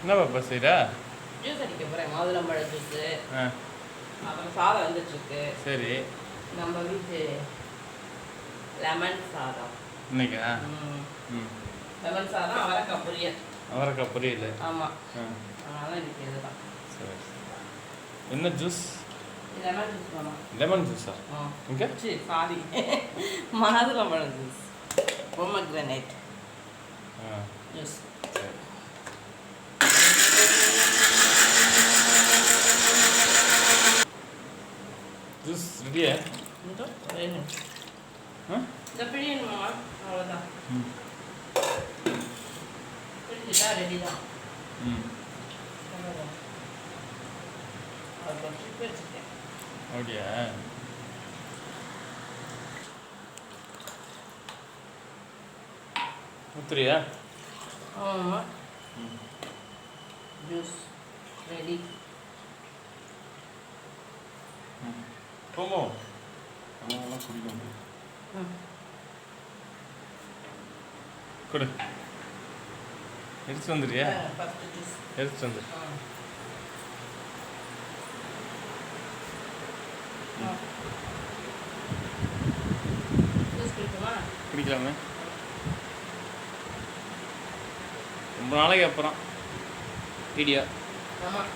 என்ன பாப்பா செய்கிறா ஜூஸ் அடிக்க போகிறேன் மாதுளம்பழ ஜூஸு. அப்புறம் சாதம் வந்துட்டுருக்கு. சரி. நம்ம வீட்டு லெமன் சாதம். இன்னைக்கா? ம். லெமன் சாதம் அவரைக்காய் பொரியல். அவரைக்காய் புரியல? ஆமாம் அதனால இன்னைக்கு இதுதான். சரி என்ன ஜூஸ்? லெமன் ஜூஸ் வேணும் லெமன் ஜூஸா? இங்கே? சரி சாரி. மாதுளம்பழம் ஜூஸ். பொம்மக்ரனைட் ஆ. ஜூஸ் சரி ஜூஸ் ரெடியா இந்த ஒரே நிமிஷம் ஆ இந்த பிழியணுமா அவ்வளோதான் ம் பிழிஞ்சிட்டா ரெடி தான் ம் அவ்வளோதான் அது கொஞ்சம் வச்சுருக்கேன். அப்படியா? ஊத்துறியா? ஆமாம் ஜூஸ் ரெடி ம். போமோ அம்மாவெல்லாம் குடிக்க முடியும் கொடு எடுத்து வந்துடுறியா எடுத்து வந்துடு குடிக்கலாமே ரொம்ப நாளைக்கு அப்புறம். வீடியோ ஆமாம்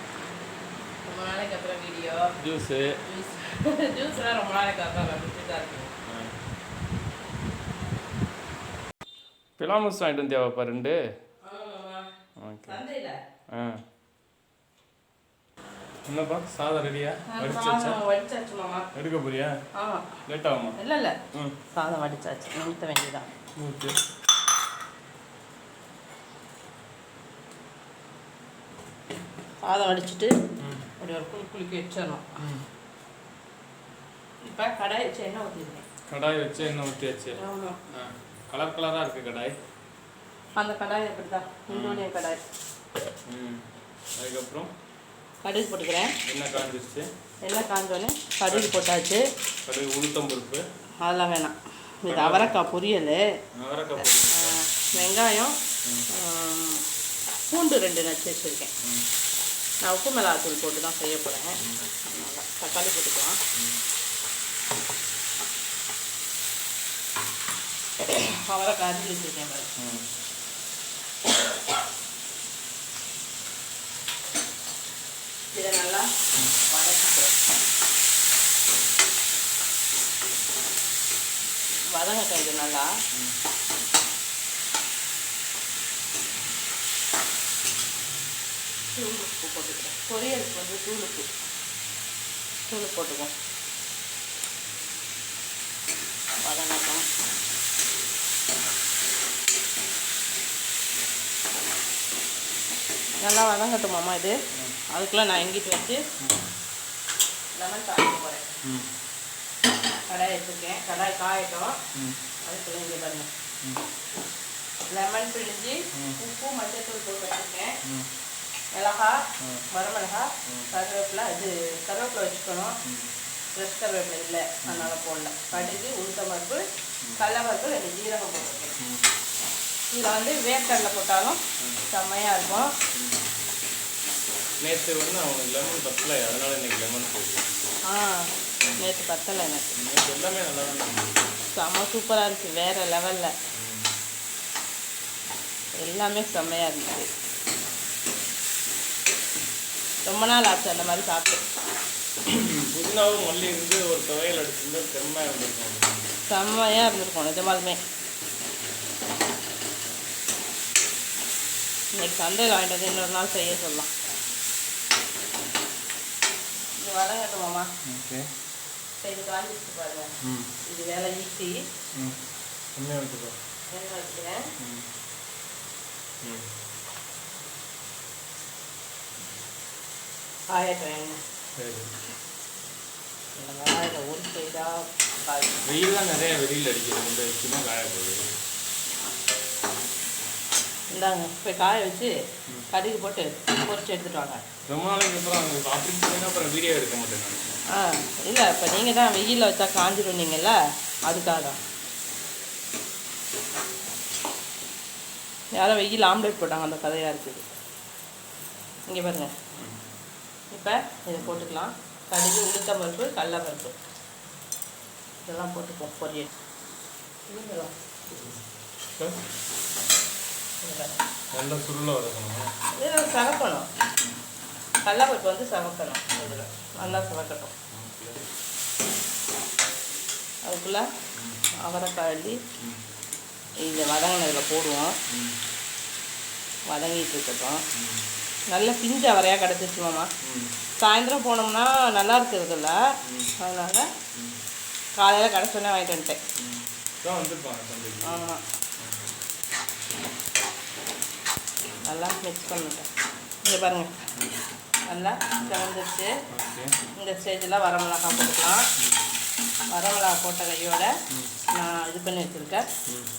ரொம்ப நாளைக்கு அப்புறம் வீடியோ ஜூஸு ஜூஸ் ஜூஸ்லாம் ரொம்ப நாளைக்கு அப்புறம் வந்துட்டு தான் இருக்கும் பிலாமஸ் வாங்கிட்டு ரெண்டு? ஆமாம்மா. ஓகே. சந்தையில். ஆ. என்னப்பா சாதம் ரெடியா? வடிச்சாச்சா வடிச்சாச்சு மாமா எடுக்க போறியா? ஆமாம் லேட் ஆகுமா இல்லை. இல்லை சாதம் வடிச்சாச்சு நிறுத்த வேண்டியதான் ஓகே சாதம் வடிச்சிட்டு ஒரு குளி குளிக்க வச்சிடணும். ம். இப்போ கடாய் வச்சு எண்ணெய் ஊற்றிருக்கேன் கடாய் வச்சு எண்ணெய் ஊற்றியாச்சு கலர் கலராக இருக்குது கடாய். அந்த கடாய் எப்படி தான் இந்தோடைய கடாய். ம். அதுக்கப்புறம்? கடுகு போட்டுக்கிறேன். எண்ணெய் காஞ்சிருச்சு? எண்ணெய் காஞ்சோடனே கடுகு போட்டாச்சு. கடுகு உளுத்தம் பருப்பு. அதெல்லாம் வேணாம். இது அவரைக்காய் பொரியல். அவரைக்காய் வெங்காயம் பூண்டு ரெண்டு நச்சு வச்சுருக்கேன். நான் உப்பு மிளகாத்தூள் போட்டு தான் செய்ய போகிறேன் தக்காளி போட்டுக்கலாம். அவரைக்காய் அரிஞ்சு வச்சுருக்கேன் இதை நல்லா வதக்கிக்கிறேன் வதங்கட்டும் இது நல்லா. தூள் உப்பு போட்டுக்கிறேன். பொரியலுக்கு வந்து தூள் உப்பு. தூள் போட்டுக்குவோம். வதங்கட்டும். நல்லா வதங்கட்டும் மாமா இது. அதுக்குள்ளே நான் எங்கிட்டு வச்சு லெமன் சாப்பிட போகிறேன் கடாய் வச்சுருக்கேன். கடாய் காயட்டும். அதுக்குள்ளே இங்கே பாருங்க. லெமன் பிழிஞ்சு. உப்பு மஞ்சத்தூள் போட்டு வச்சுருக்கேன். மிளகா. வரமிளகா. கருவேப்பிலை இது கருவேப்பிலை வச்சுக்கணும். ஃப்ரெஷ் கருவேப்பிலை இல்லை. அதனால் போடல. கடுகு உளுத்தம் பருப்பு கடலப்பருப்பு ரெண்டு ஜீரகம் போட்டுருக்கேன். இதில் வந்து வேர்க்கடலை போட்டாலும் செம்மையாக இருக்கும். நேற்று வந்து அவனுக்கு லெமன் பத்தல. அதனால இன்னைக்கு லெமன் போடுவேன் ஆ நேற்று பத்தலை எனக்கு. நேற்று எல்லாமே நல்லா தான் இருந்துச்சு. செம்ம சூப்பராக இருக்குது வேறு லெவலில். எல்லாமே செம்மையாக இருந்துச்சு. ரொம்ப நாள் ஆச்சு அந்த மாதிரி சாப்பிட்டு. புதினாவும் மல்லி இருந்து ஒரு துவையல் அடிச்சிருந்தா செம்மையாக இருந்திருக்கும். செம்மையாக இருந்திருக்கும் நிஜமாலுமே. இன்னைக்கு சந்தையில் வாங்கிட்டு வந்து இன்னொரு நாள் செய்ய சொல்லலாம். இது வதங்கட்டுமாம்மா ஓகே. சரி இது காஞ்சிச்சு பாருங்க. ம். இது வேலை ஈஸி ம். கம்மியாக வச்சுக்கோ. எண்ணெய் வைக்கிறேன் ம் ம் காயட்டும் எண்ணெய் சரி இந்த வெங்காயத்தை ஒரு சைடாக காய் வெயில்லாம் நிறைய வெளியில் அடிக்குது இந்த வச்சுனா காய போகுது இந்தாங்க இப்போ காய வச்சு கடுகு போட்டு பொரிச்சு எடுத்துட்டு வாங்க ரொம்ப நாளைக்கு அப்புறம் அவங்க அப்படின்னு சொன்னீங்கன்னா அப்புறம் வீடியோ எடுக்க மாட்டேன் நான் ஆ இல்லை இப்போ நீங்கள் தான் வெயிலில் வச்சா காஞ்சிருந்தீங்கல்ல அதுக்காக தான் யாரோ வெயில் ஆம்லேட் போட்டாங்க அந்த கதையாக இருக்குது இங்கே பாருங்க இப்போ இதை போட்டுக்கலாம். கடுகு உளுத்தம் பருப்பு கடலப்பருப்பு. இதெல்லாம் போட்டுப்போம் பொரியல். பாருங்க. நல்லா சுருள இதில் சவக்கணும் கடலப்பருப்பு வந்து சவக்கணும் இதில் நல்லா சவக்கட்டும் அதுக்குள்ளே அவரைக்காய் அள்ளி இதை வதங்கினதில் போடுவோம். வதங்கிட்டு இருக்கட்டும். நல்ல பிஞ்சு அவரையாக கிடச்சிச்சு மாமா. சாயந்தரம் போனோம்னா நல்லா இருக்கிறதில்ல. அதனால் காலையில் கிடச்சோன்னே வாங்கிட்டு வந்துட்டேன். ஆமாம் நல்லா மிக்ஸ் பண்ணிட்டேன். இங்கே பாருங்கள் நல்லா செவந்துருச்சு இந்த ஸ்டேஜில் வரமிளகா போட்டுக்கலாம். வரமிளகா போட்ட கையோட நான் இது பண்ணி வச்சுருக்கேன்.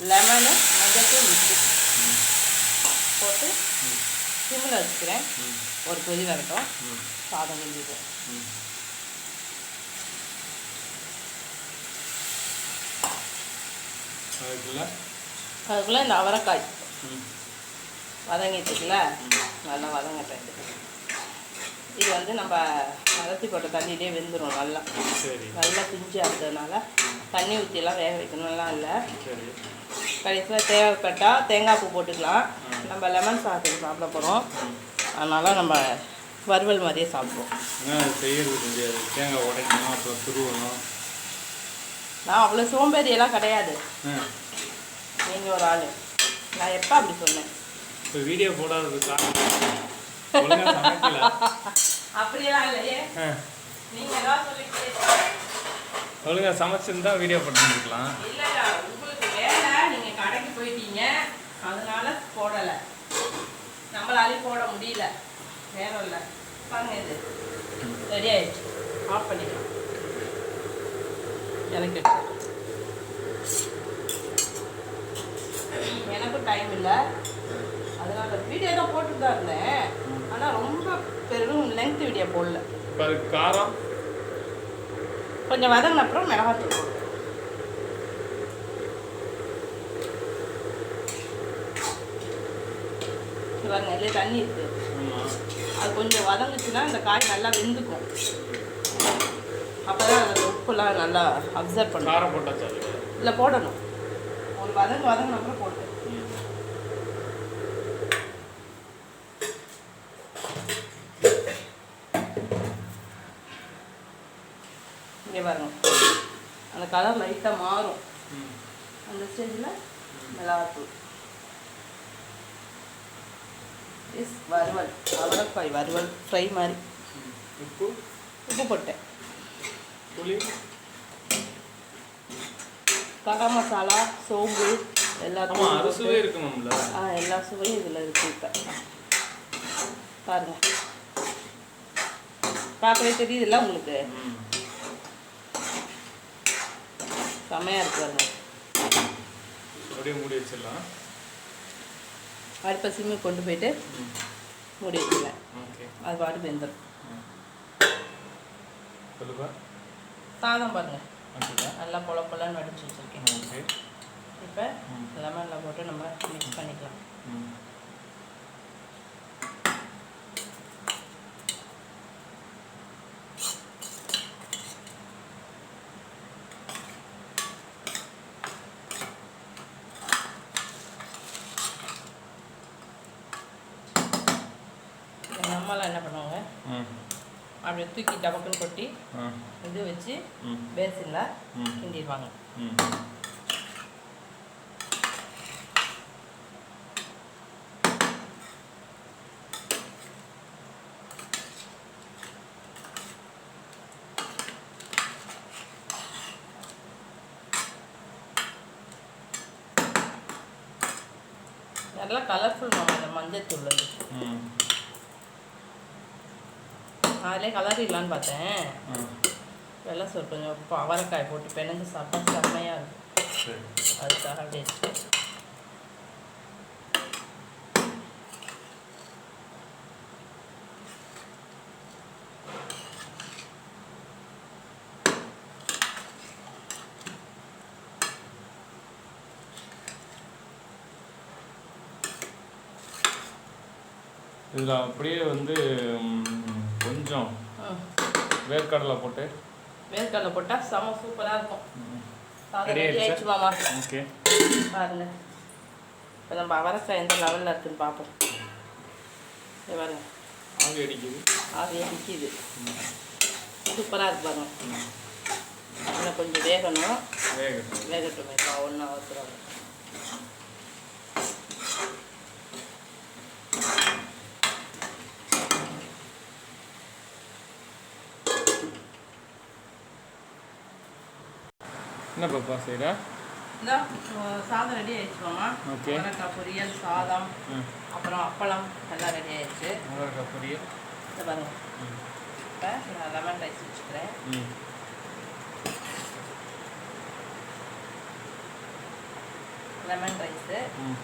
லெமனு மஞ்சத்தூள் உப்பு. போட்டு சிம்மில் வச்சுக்கிறேன். ஒரு கொதி வரட்டும். சாதம் கிண்டிடுவோம் அதுக்குள்ள இந்த அவரைக்காய். வதங்கிட்டுருக்குல்ல? நல்லா வதங்கட்டேன் இது. வந்து நம்ம வதத்தி போட்ட தண்ணியிலே வெந்துடும் நல்லா. நல்லா பிஞ்சு ஆகுறதுனால தண்ணி ஊற்றியெல்லாம் வேக வைக்கணும்லாம் இல்லை. கடைசியில் தேவைப்பட்டால் தேங்காய் பூ போட்டுக்கலாம். நம்ம லெமன் சாதத்துக்கு சாப்பிட போகிறோம் அதனால் நம்ம வறுவல் மாதிரியே சாப்பிடுவோம். ஏன்னா செய்யறது முடியாது தேங்காய் உடைக்கணும் அப்புறம் துருவணும். நான் அவ்வளோ சோம்பேறியெல்லாம் கிடையாது. நீங்கள் ஒரு ஆள். நான் எப்போ அப்படி சொன்னேன்? இப்போ வீடியோ போடாதது அப்படியெல்லாம் இல்லையே. நீங்கள் தான் சொல்லிட்டு ஒழுங்கா சமைச்சிருந்தா வீடியோ போட்டுருக்கலாம் இல்லை உங்களுக்கு வேலை நீங்கள் கடைக்கு போயிட்டீங்க அதனால போடலை. நம்மளாலையும் போட முடியல. நேரம் இல்லை. பாருங்க இது. ரெடி ஆயிடுச்சு. ஆஃப் பண்ணிக்கலாம். எனக்கு எனக்கும் டைம் இல்லை. அதனால வீடியோ தான் போட்டுட்டு தான் இருந்தேன். ஆனால் ரொம்ப பெரும் லென்த் வீடியோ போடல. காரம். கொஞ்சம் வதங்கின அப்புறம் மிளகாத்தூள் போடுவேன் இங்க பாருங்க இதுல தண்ணி இருக்கு. ஆமாம் அது கொஞ்சம் வதங்குச்சுன்னா இந்த காய் நல்லா வெந்துக்கும். அப்பதான் அதில் உப்புலாம் நல்லா அப்சர்வ் பண்ணும். காரம் போட்டாச்சா இல்லை போடணும். ஒரு வதங்கு வதங்கின அப்புறம் போட்டு. இங்கே பாருங்க. அந்த கலர் லைட்டாக மாறும். அந்த ஸ்டேஜில் மிளகாத்தூள். இஸ் வறுவல். அவரைக்காய் வறுவல் ஃப்ரை மாதிரி. உப்பு? உப்பு போட்டேன். புளி? கரம் மசாலா சோம்பு எல்லாத்தையும் அறுசுவே இருக்கணும்ல. ஆ எல்லா சுவையும் இதில் இருக்கு இப்போ. பாருங்க. பார்க்கவே தெரியுதுல்ல உங்களுக்கு. செம்மையாக இருக்கு பாருங்க. அப்படியே மூடி வச்சிடலாம். அடுப்பை சிம்மி கொண்டு போயிட்டு. மூடி வச்சுருவேன் அது பாட்டு வெந்துடும் சாதம் பாருங்க. ஓகேதா நல்லா பொல பொலன்னு வடிச்சு வச்சுருக்கேன். இப்போ. லெமனில் போட்டு நம்ம மிக்ஸ் பண்ணிக்கலாம் ம். எங்கள் அம்மாலாம் என்ன பண்ணுவாங்க ம். அப்படியே தூக்கி டபக்குன்னு கொட்டி. இது வச்சு. பேசினில். கிண்டிடுவாங்க. நல்லா கலர்ஃபுல் மாமா இந்த மஞ்சள் தூள். அதிலே கலரிடலான்னு பார்த்தேன். வெள்ளை சோறு கொஞ்சம் இப்போ அவரைக்காய் போட்டு பிணைஞ்சு சாப்பிட்டா செம்மையாக இருக்கும். அதுக்காக அப்படியே இதில் அப்படியே வந்து கொஞ்சம் வேர்க்கடலை போட்டு. வேர்க்கடலை போட்டால் செம சூப்பராக இருக்கும். ரெடி ஆயிடுச்சா? மாமா ஓகே. பாருங்க. இப்போ நம்ம அவரக்காய் எந்த லெவலில் இருக்குன்னு பார்ப்போம் பாருங்க. ஆவி அடிக்குது. ஆவி அடிக்குது. சூப்பராக இருக்கு பாருங்க. இன்னும் கொஞ்சம் வேகணும். வேகட்டும். வேகட்டும். இப்போ ஒன்றும் அவசரம் என்ன பாப்பா உ- சாதம் ரெடி ஆயிடுச்சு மாமா. அவரக்காய் பொரியல் சாதம் ம் அப்புறம் அப்பளம் எல்லாம் ரெடி ஆயிடுச்சு. அவரக்காய் பொரியல். இதை பாருங்க. இப்போ நான் லெமன் ரைஸ் வச்சுக்கிறேன். ம். லெமன் ரைஸு ம்.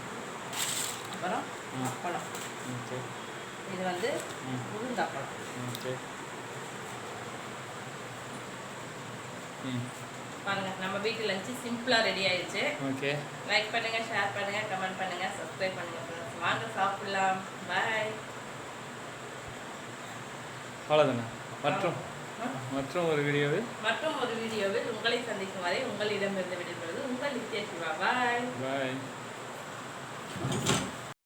அப்புறம். அப்பளம். ஓகே. இது வந்து உளுந்து அப்பளம். ஓகே. ம். பாருங்க நம்ம வீட்டு லஞ்சு சிம்பிளாக ரெடி ஆயிடுச்சு. ஓகே லைக் பண்ணுங்க ஷேர் பண்ணுங்க கமெண்ட் பண்ணுங்க சப்ஸ்கிரைப் பண்ணுங்க. வாங்க சாப்பிடலாம். பாய் அவ்வளோதானே மற்றும் மற்றும் ஒரு வீடியோவில் மற்றும் ஒரு வீடியோவில் உங்களை சந்திக்கும் வரை உங்களிடமிருந்து விடைபெறுவது உங்கள் நித்யா சிவா. பாய் பாய்